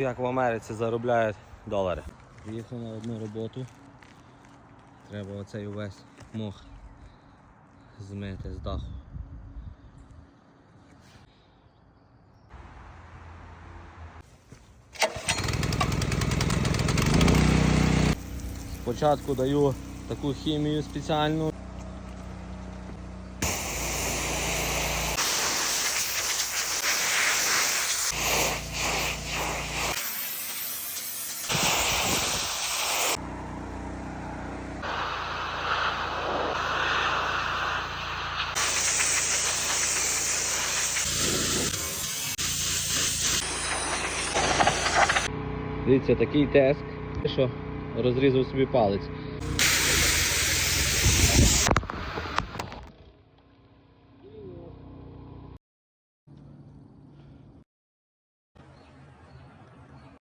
Як в Америці заробляють долари. Приїхав на одну роботу. Треба оцей увесь мох змити з даху. Спочатку даю таку хімію спеціальну. Дивіться, такий теск, що розрізав собі палець.